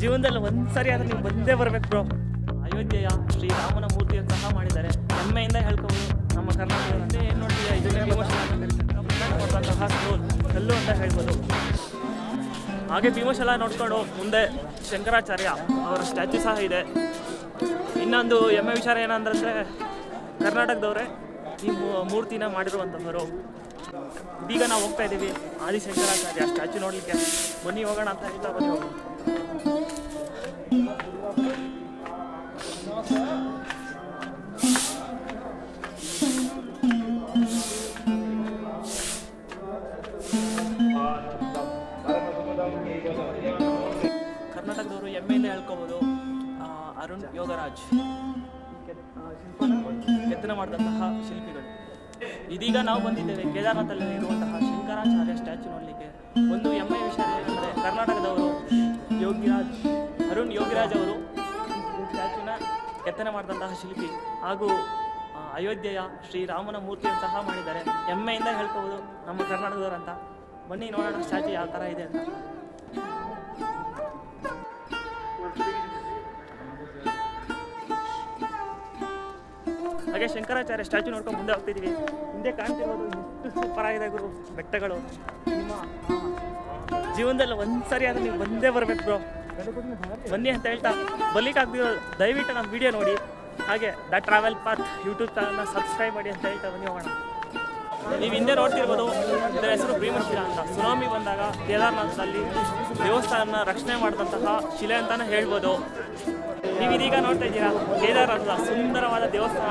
ಜೀವನದಲ್ಲಿ ಒಂದ್ಸರಿ ಆದ್ರೆ ನೀವು ಬಂದೇ ಬರ್ಬೇಕು ಬ್ರೋ ಅಯೋಧ್ಯೆಯ ಶ್ರೀರಾಮನ ಮೂರ್ತಿಯನ್ನು ಮಾಡಿದ್ದಾರೆ. ಹೆಮ್ಮೆಯಿಂದ ಹೇಳ್ಕೊಂಡು ನಮ್ಮ ಕರ್ನಾಟಕದಲ್ಲಿ ಏನು ನೋಡ್ತೀಯ ಇದನ್ನೇ ಸ್ಕೂಲ್ ಕಲ್ಲು ಅಂತ ಹೇಳ್ಬೋದು. ಹಾಗೆ ಭೀಮಶಾಲ ನೋಡ್ಕೊಂಡು ಮುಂದೆ ಶಂಕರಾಚಾರ್ಯ ಅವರ ಸ್ಟ್ಯಾಚು ಸಹ ಇದೆ. ಇನ್ನೊಂದು ಹೆಮ್ಮೆ ವಿಚಾರ ಏನಂದ್ರೆ ಕರ್ನಾಟಕದವರೇ ಈ ಮೂರ್ತಿನ ಮಾಡಿರುವಂಥವರು ಈಗ ನಾವು ಹೋಗ್ತಾ ಇದ್ದೀವಿ. ಆದಿಶಂಕರಾಚಾರ್ಯ ಸ್ಟ್ಯಾಚು ನೋಡಲಿಕ್ಕೆ. ಬನ್ನಿ ಹೋಗೋಣ ಅಂತ ಹೇಳ್ತಾ ಬನ್ನಿ ಕರ್ನಾಟಕದವರು ಹೆಮ್ಮೆಯಿಂದ ಹೇಳ್ಕೋಬೋದು ಆ, ಅರುಣ್ ಯೋಗರಾಜ್ ಕೆತ್ತನೆ ಮಾಡಿದಂತಹ ಶಿಲ್ಪಿಗಳು. ಇದೀಗ ನಾವು ಬಂದಿದ್ದೇವೆ ಕೇದಾರನಾಥಲ್ಲಿ ಇರುವಂತಹ ಶಂಕರಾಚಾರ್ಯ ಸ್ಟ್ಯಾಚು ನೋಡಲಿಕ್ಕೆ. ಒಂದು ಹೆಮ್ಮೆಯ ವಿಷಯ ಏನಂದರೆ ಕರ್ನಾಟಕದವರು ಯೋಗಿರಾಜ್ ಅರುಣ್ ಯೋಗಿರಾಜ್ ಅವರು ಸ್ಟ್ಯಾಚುನ ಕೆತ್ತನೆ ಮಾಡಿದಂತಹ ಶಿಲ್ಪಿ ಹಾಗೂ ಅಯೋಧ್ಯೆಯ ಶ್ರೀರಾಮನ ಮೂರ್ತಿಯನ್ನು ಸಹ ಮಾಡಿದ್ದಾರೆ. ಹೆಮ್ಮೆಯಿಂದ ಹೇಳ್ಕೋಬೋದು ನಮ್ಮ ಕರ್ನಾಟಕದವರಂತ ಬನ್ನಿ ನೋಡೋಣ ಸ್ಟ್ಯಾಚು ಯಾವ ಥರ ಇದೆ ಅಂತ. ಹಾಗೆ ಶಂಕರಾಚಾರ್ಯ ಸ್ಟ್ಯಾಚು ನೋಡ್ಕೊಂಡು ಮುಂದೆ ಹೋಗ್ತಿದ್ದೀವಿ ಹಿಂದೆ ಕಾಣ್ತಿರೋದು ಎಷ್ಟು ಸೂಪರ್ ಆಗಿದೆ ಗುರು, ಬೆಟ್ಟಗಳು. ನಿಮ್ಮ ಜೀವನದಲ್ಲಿ ಒಂದ್ಸರಿ ಆದ್ರೆ ನೀವು ಬಂದೇ ಬರ್ಬೇಕು ಬ್ರೋ ಬನ್ನಿ ಅಂತ ಹೇಳ್ತಾ ಬಲಿಕಾಗ್ದಿರೋ ದಯವಿಟ್ಟು ನಮ್ಮ ವಿಡಿಯೋ ನೋಡಿ. ಹಾಗೆ ದ ಟ್ರಾವೆಲ್ ಪಾತ್ ಯೂಟ್ಯೂಬ್ ಚಾನಲ್ನ ಸಬ್ಸ್ಕ್ರೈಬ್ ಮಾಡಿ ಅಂತ ಹೇಳ್ತಾ ಬನ್ನಿ ಹೋಗೋಣ. ನೀವು ಹಿಂದೆ ನೋಡ್ತಿರ್ಬೋದು ಇದರ ಹೆಸರು ಭೀಮಶಿಲ ಅಂತ. ಸುನಾಮಿ ಬಂದಾಗ ಕೇದಾರ್ನಾಥದಲ್ಲಿ ದೇವಸ್ಥಾನ ರಕ್ಷಣೆ ಮಾಡಿದಂತಹ ಶಿಲೆ ಅಂತಾನೆ ಹೇಳ್ಬೋದು. ನೀವು ಇದೀಗ ನೋಡ್ತಾ ಇದ್ದೀರಾ ಕೇದಾರ್ನಾಥದ ಸುಂದರವಾದ ದೇವಸ್ಥಾನ.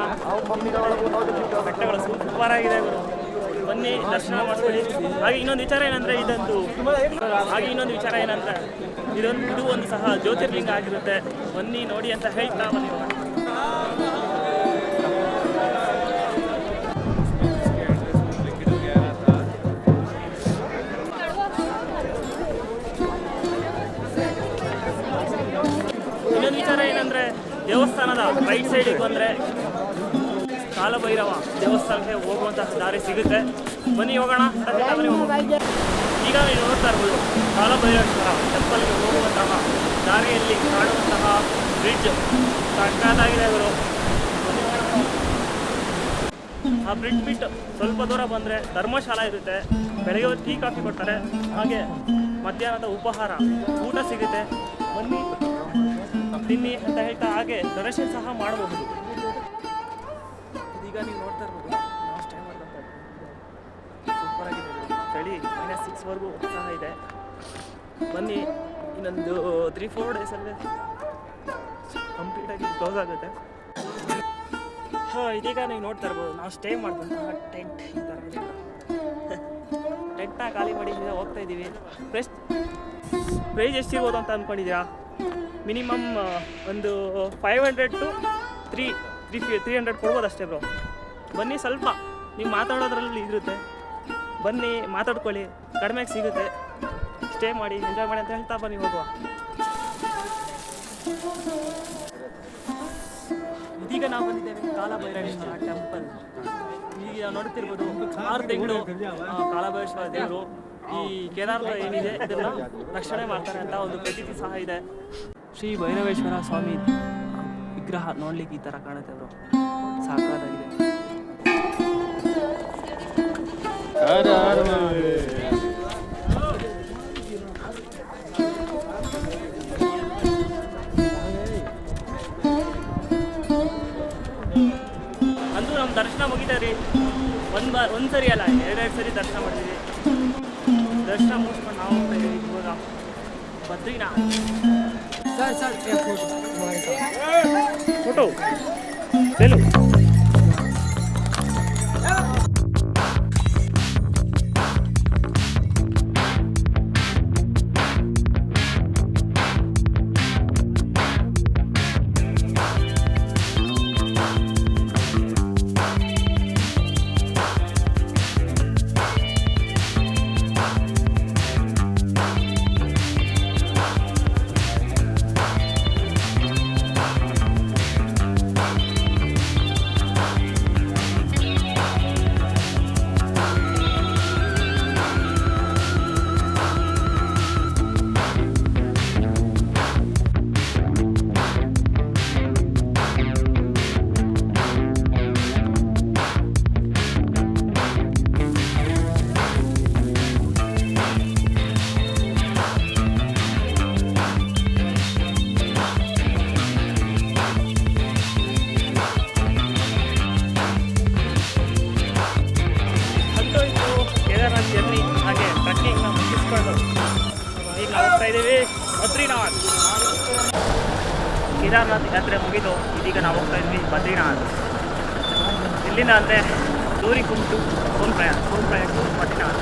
ಬೆಟ್ಟಗಳು ಸೂಪರ್ ಆಗಿದೆ ಗುರು. ಬನ್ನಿ ದರ್ಶನ ಮಾಡ್ಕೊಳ್ಳಿ. ಹಾಗೆ ಇನ್ನೊಂದು ವಿಚಾರ ಏನಂದ್ರೆ ಇದೊಂದು ಹಾಗೆ ಇನ್ನೊಂದು ವಿಚಾರ ಏನಂದ್ರೆ, ಇದೊಂದು, ಇದು ಒಂದು ಸಹ ಜ್ಯೋತಿರ್ಲಿಂಗ ಆಗಿರುತ್ತೆ. ಬನ್ನಿ ನೋಡಿ ಅಂತ ಹೇಳ್ತಾ ಬನ್ನಿ. ಇನ್ನೊಂದು ವಿಚಾರ ಏನಂದ್ರೆ, ದೇವಸ್ಥಾನದ ರೈಟ್ ಸೈಡಿಗೆ ಬಂದ್ರೆ ಕಾಲಭೈರವ ದೇವಸ್ಥಾನಕ್ಕೆ ಹೋಗುವಂತಹ ದಾರಿ ಸಿಗುತ್ತೆ. ಬನ್ನಿ ಹೋಗೋಣ. ಈಗ ನೀವು ನೋಡ್ತಾ ಇರ್ಬೋದು ಕಾಲಭೈರವೇಶ್ವರ ಟೆಂಪಲ್ಗೆ ಹೋಗುವಂತಹ ದಾರಿಯಲ್ಲಿ ಕಾಣುವಂತಹ ಬ್ರಿಡ್ಜ್. ಸಕ್ಕತ್ತಾಗಿದೆ ಅವರು ಆ ಬ್ರಿಡ್ಜ್ ಬಿಟ್ಟು ಸ್ವಲ್ಪ ದೂರ ಬಂದರೆ ಧರ್ಮಶಾಲಾ ಇರುತ್ತೆ. ಬೆಳಗ್ಗೆ ಟೀ, ಕಾಫಿ ಕೊಡ್ತಾರೆ. ಹಾಗೆ ಮಧ್ಯಾಹ್ನದ ಉಪಹಾರ ಊಟ ಸಿಗುತ್ತೆ. ಬನ್ನಿ. ತಿನ್ನಿ ಅಂತ ಹೇಳ್ತಾ ಹಾಗೆ ದರ್ಶನ ಸಹ ಮಾಡಬಹುದು. ಇದೀಗ ನೀವು ನೋಡ್ತಾ ಇರ್ಬೋದು. ನಾವು ಸ್ಟೇ ಮಾಡ್ಕೊಂತ ಸೂಪರ್ ಆಗಿದೆ. ಚಳಿ ಮೈನಸ್ ಸಿಕ್ಸ್ವರೆಗೂ ಸಹ ಇದೆ. ಬನ್ನಿ, ಇನ್ನೊಂದು ತ್ರೀ ಫೋರ್ ಡೇಸಲ್ಲಿ ಕಂಪ್ಲೀಟಾಗಿ ಕ್ಲೋಸ್ ಆಗುತ್ತೆ. ಹಾಂ, ಇದೀಗ ನೀವು ನೋಡ್ತಾ ಇರ್ಬೋದು. ನಾವು ಸ್ಟೇ ಮಾಡಿದಂತಹ ಟೆಂಟ್ ಟೆಂಟ್ನ ಖಾಲಿ ಮಾಡಿ ಈಗ ಹೋಗ್ತಾ ಇದ್ದೀವಿ. ಪ್ರೈಸ್ ಪ್ರೈಸ್ ಎಷ್ಟಿರ್ಬೋದು ಅಂತ ಅಂದ್ಕೊಂಡಿದ್ದೀರಾ ಮಿನಿಮಮ್ ಒಂದು five hundred two three three ಫಿ ತ್ರೀ ಹಂಡ್ರೆಡ್ ಕೊಡ್ಬೋದು ಅಷ್ಟೇ ಬ್ರೋ ಬನ್ನಿ ಸ್ವಲ್ಪ, ನೀವು ಮಾತಾಡೋದ್ರಲ್ಲಿ ಇರುತ್ತೆ. ಬನ್ನಿ, ಮಾತಾಡ್ಕೊಳ್ಳಿ ಕಡಿಮೆಗೆ ಸಿಗುತ್ತೆ. ಸ್ಟೇ ಮಾಡಿ ಎಂಜಾಯ್ ಮಾಡಿ ಅಂತ ಹೇಳ್ತಾ ಬನ್ನಿ ಹೋಗುವ. ಇದೀಗ ನಾವು ಬಂದಿದ್ದೇವೆ ಕಾಲಭೈರವೇಶ್ವರ ಟೆಂಪಲ್ ಈಗ ನೋಡ್ತಿರ್ಬೋದು ಆರು ತಿಂಗಳು ಕಾಲಭೈರೇಶ್ವರ ದೇವರು ಈ ಕೇದಾರದ ಏನಿದೆ, ಇದನ್ನ ರಕ್ಷಣೆ ಮಾಡ್ತಾರೆ ಅಂತ ಒಂದು ಪ್ರತೀತಿ ಸಹ ಇದೆ. ಶ್ರೀ ಭೈರವೇಶ್ವರ ಸ್ವಾಮಿ. ವಿಗ್ರಹ ನೋಡ್ಲಿಕ್ಕೆ ಈ ಥರ ಕಾಣುತ್ತೆ ಅವರು ಸಾಕಾಗಿದೆ ಅಂದು ನಮ್ಮ ದರ್ಶನ ಮುಗಿತಾ ರೀ. ಒಂದು ಬಾರ್ ಒಂದು ಸರಿ ಅಲ್ಲ, ಎರಡೆರಡು ಸರಿ ದರ್ಶನ ಮಾಡಿದ್ವಿ. ದರ್ಶನ ಮುಗಿಸ್ಕೊಂಡು ನಾವು ಹೋಗ್ತಾ ಇದೀವಿ ಇವಾಗ ಬದ್ರಿನಾಥ್ ಫೋಟೋ ಚಲು ಬದ್ರಿನಾಥ್. ಕೇದಾರ್ನಾಥ್ ಯಾತ್ರೆ ಮುಗಿದು ಇದೀಗ ನಾವು ಹೋಗ್ತಾ ಇದ್ವಿ ಬದ್ರಿನಾಥ್. ಇಲ್ಲಿಂದ ಅಂದರೆ ದೂರಿ ಕುಂಟು ಸೋನ್ ಪ್ರಯಾಣ ಸೋನ್ ಪ್ರಯಾಣ ಬದ್ರಿನಾಥ್.